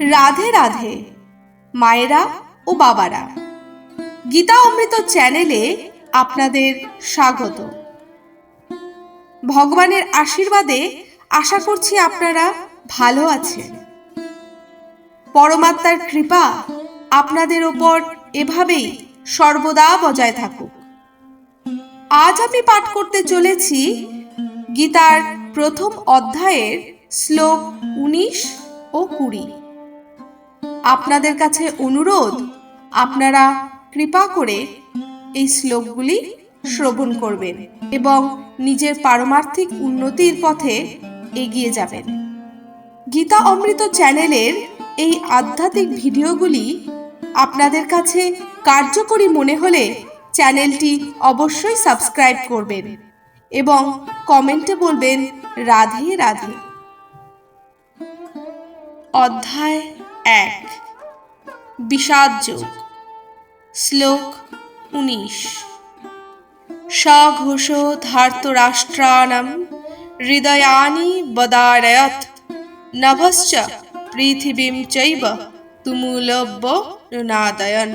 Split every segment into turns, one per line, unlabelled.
রাধে রাধে, মায়েরা ও বাবারা। গীতা অমৃত চ্যানেলে আপনাদের স্বাগত। ভগবানের আশীর্বাদে আশা করছি আপনারা ভালো আছেন। পরমাত্মার কৃপা আপনাদের ওপর এভাবেই সর্বদা বজায় থাকুক। আজ আমি পাঠ করতে চলেছি গীতার প্রথম অধ্যায়ের শ্লোক উনিশ ও কুড়ি। আপনাদের কাছে অনুরোধ, আপনারা কৃপা করে এই শ্লোকগুলি শ্রবণ করবেন এবং নিজের পারমার্থিক উন্নতির পথে এগিয়ে যাবেন। গীতা অমৃত চ্যানেলের এই আধ্যাত্মিক ভিডিওগুলি আপনাদের কাছে কার্যকরী মনে হলে চ্যানেলটি অবশ্যই সাবস্ক্রাইব করবেন এবং কমেন্টে বলবেন, রাধে রাধে। অধ্যায় এক। বিষাদ যোগ। শ্লোক উনিশ। সঘোষ ধার্তরাষ্ট্রাণম হৃদয়ানি বদারয়ত নভশ্চ পৃথিবীম চৈব তুমুলব্য নাদয়ন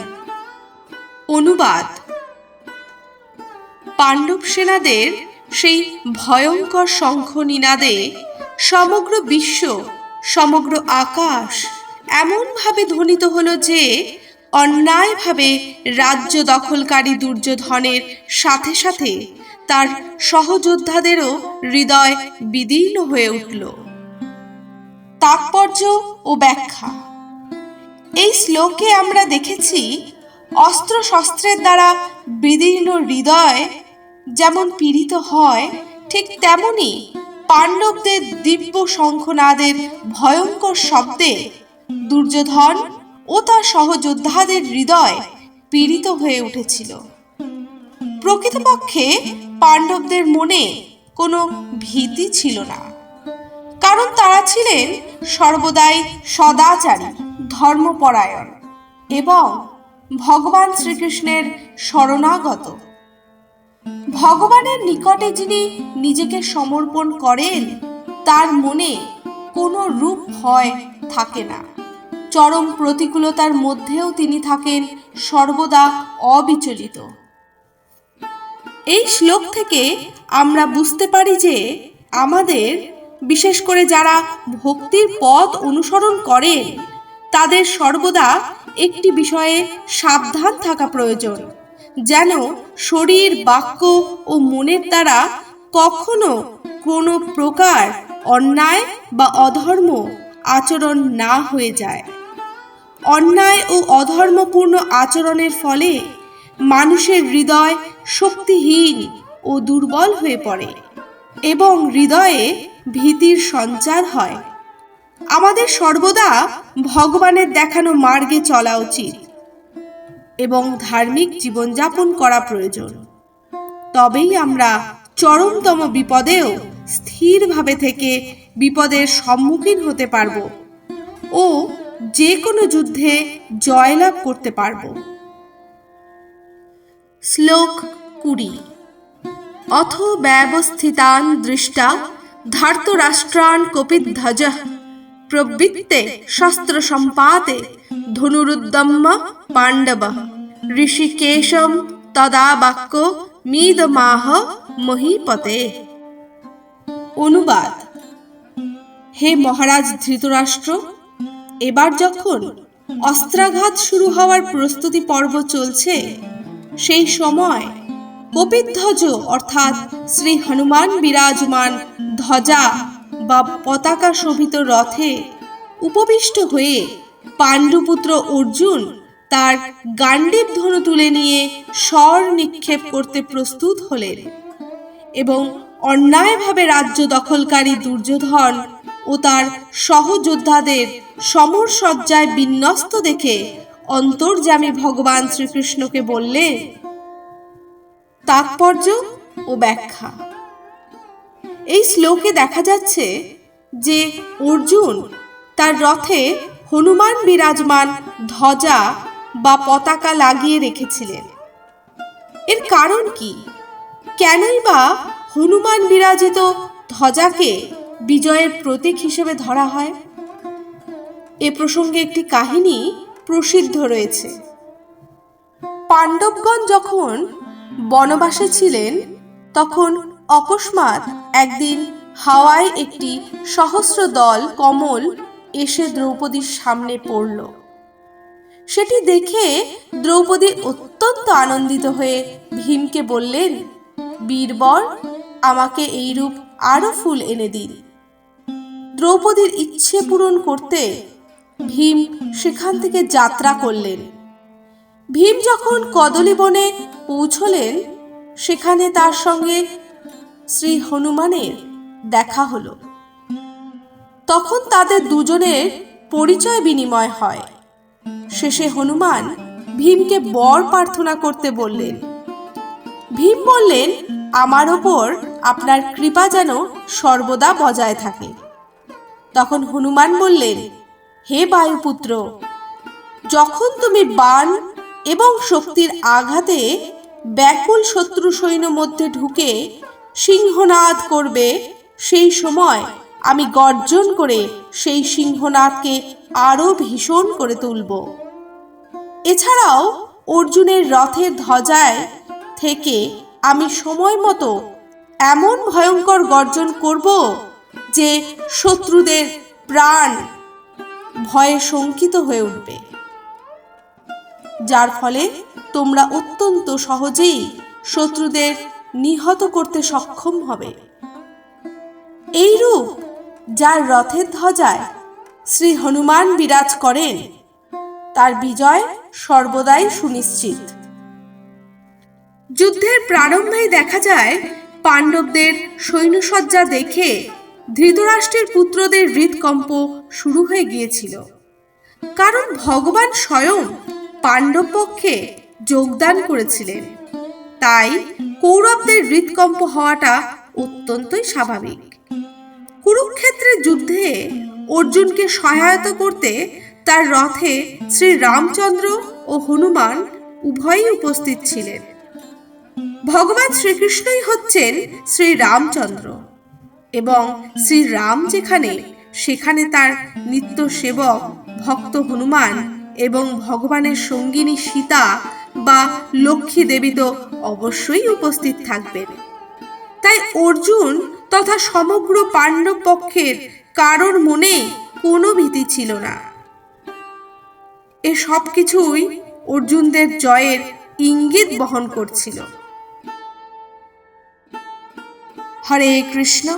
অনুবাদ। পাণ্ডব সেনাদের সেই ভয়ঙ্কর শঙ্খ নিনাদে সমগ্র বিশ্ব, সমগ্র আকাশ এমনভাবে ধ্বনিত হলো যে, অন্যায়ভাবে রাজ্য দখলকারী দুর্যোধনের সাথে সাথে তার সহযোদ্ধাদেরও হৃদয় বিদীর্ণ হয়ে উঠল। তাৎপর্য ও ব্যাখ্যা। এই শ্লোকে আমরা দেখেছি অস্ত্র শস্ত্রের দ্বারা বিদীর্ণ হৃদয় যেমন পীড়িত হয়, ঠিক তেমনি পাণ্ডবদের দিব্য শঙ্খনাদের ভয়ঙ্কর শব্দে দুর্যোধন ও তার সহযোদ্ধাদের হৃদয় পীড়িত হয়ে উঠেছিল। প্রকৃতপক্ষে পাণ্ডবদের মনে কোনো ভীতি ছিল না, কারণ তারা ছিলেন সর্বদাই সদাচারী, ধর্মপরায়ণ এবং ভগবান শ্রীকৃষ্ণের শরণাগত। ভগবানের নিকটে যিনি নিজেকে সমর্পণ করেন, তার মনে কোনো রূপ ভয় থাকে না। চরম প্রতিকূলতার মধ্যেও তিনি থাকেন সর্বদা অবিচলিত। এই শ্লোক থেকে আমরা বুঝতে পারি যে আমাদের, বিশেষ করে যারা ভক্তির পথ অনুসরণ করেন, তাদের সর্বদা একটি বিষয়ে সাবধান থাকা প্রয়োজন, যেন শরীর, বাক্য ও মনের দ্বারা কখনো কোনো প্রকার অন্যায় বা অধর্ম আচরণ না হয়ে যায়। অন্যায় ও অধর্মপূর্ণ আচরণের ফলে মানুষের হৃদয় শক্তিহীন ও দুর্বল হয়ে পড়ে এবং হৃদয়ে ভীতির সঞ্চার হয়। আমাদের সর্বদা ভগবানের দেখানো মার্গে চলা উচিত এবং ধার্মিক জীবনযাপন করা প্রয়োজন। তবেই আমরা চরমতম বিপদেও স্থিরভাবে থেকে বিপদের সম্মুখীন হতে পারব ও যে কোনো যুদ্ধে জয়লাভ করতে পারব। শ্লোক কুড়ি। অথ ব্যবস্থিতান দৃষ্টা ধার্তরাষ্ট্রান কপিধ্বজ প্রবৃত্তে শস্ত্র সম্পাতে ধনুরুদ্দম্য পাণ্ডব ঋষিকেশম তদা বাক্য মিদমাহ মহিপতে। অনুবাদ। হে মহারাজ ধৃতরাষ্ট্র এবার যখন অস্ত্রাঘাত শুরু হওয়ার প্রস্তুতি পর্ব চলছে, সেই সময় কপিধ্বজ অর্থাৎ শ্রী হনুমান বিরাজমান ধ্বজা বা পতাকা শোভিত রথে উপবিষ্ট হয়ে পাণ্ডুপুত্র অর্জুন তার গান্ডীব ধনু তুলে নিয়ে স্বর নিক্ষেপ করতে প্রস্তুত হলেন এবং অন্যায়ভাবে রাজ্য দখলকারী দুর্যোধন ও তার সহযোদ্ধাদের সমর সজ্জায় বিন্যস্ত দেখে অন্তর্যামী ভগবান শ্রীকৃষ্ণকে বললে, তাৎপর্য ও ব্যাখ্যা। এই শ্লোকে দেখা যাচ্ছে যে অর্জুন তার রথে হনুমান বিরাজমান ধ্বজা বা পতাকা লাগিয়ে রেখেছিলেন। এর কারণ কি? কেনই বা হনুমান বিরাজিত ধ্বজাকে বিজয়ের প্রতীক হিসেবে ধরা হয়? এ প্রসঙ্গে একটি কাহিনী প্রসিদ্ধ রয়েছে। পাণ্ডবগণ যখন বনবাসে ছিলেন, তখন অকস্মাৎ একদিন হাওয়ায় একটি সহস্র দল কমল এসে দ্রৌপদীর সামনে পড়ল। সেটি দেখে দ্রৌপদী অত্যন্ত আনন্দিত হয়ে ভীমকে বললেন, বীরবর, আমাকে এইরূপ আরও ফুল এনে দিন। দ্রৌপদীর ইচ্ছে পূরণ করতে ভীম সেখান থেকে যাত্রা করলেন। ভীম যখন কদলী বনে পৌঁছলেন, সেখানে তার সঙ্গে শ্রী হনুমানের দেখা হলো। তখন তাদের দুজনের পরিচয় বিনিময় হয়। শেষে হনুমান ভীমকে বর প্রার্থনা করতে বললেন। ভীম বললেন, আমার ওপর আপনার কৃপা যেন সর্বদা বজায় থাকে। তখন হনুমান বললেন হে বায়ুপুত্র, যখন তুমি বাণ এবং শক্তির আঘাতে ব্যাকুল শত্রু সৈন্য মধ্যে ঢুকে সিংহনাদ করবে, সেই সময় আমি গর্জন করে সেই সিংহনাদকে আরও ভীষণ করে তুলব। এছাড়াও অর্জুনের রথের ধ্বজায় থেকে আমি সময় মতো এমন ভয়ঙ্কর গর্জন করব যে শত্রুদের প্রাণ ভয়ে শঙ্কিত হয়ে উঠবে। যার ফলে তোমরা অত্যন্ত সহজেই শত্রুদের নিহত করতে সক্ষম হবে। এইরূপ যার রথের ধ্বজায় শ্রী হনুমান বিরাজ করেন, তার বিজয় সর্বদাই সুনিশ্চিত। যুদ্ধের প্রারম্ভেই দেখা যায়, পাণ্ডবদের সৈন্যসজ্জা দেখে ধৃতরাষ্ট্রের পুত্রদের হৃদকম্প শুরু হয়ে গিয়েছিল। কারণ ভগবান স্বয়ং পাণ্ডব পক্ষে যোগদান করেছিলেন। তাই কৌরবদের হৃদকম্প হওয়াটা অত্যন্তই স্বাভাবিক। কুরুক্ষেত্রের যুদ্ধে অর্জুনকে সহায়তা করতে তার রথে শ্রী রামচন্দ্র ও হনুমান উভয়ই উপস্থিত ছিলেন। ভগবান শ্রীকৃষ্ণই হচ্ছেন শ্রী রামচন্দ্র এবং শ্রী রাম যেখানে, সেখানে তার নিত্য সেবক ভক্ত হনুমান এবং ভগবানের সঙ্গিনী সীতা বা লক্ষ্মী দেবী তো অবশ্যই উপস্থিত থাকবেন। তাই অর্জুন তথা সমগ্র পাণ্ডব পক্ষের কারোর মনে কোনো ভীতি ছিল না। এ সব কিছুই অর্জুনদের জয়ের ইঙ্গিত বহন করছিল। হরে কৃষ্ণ।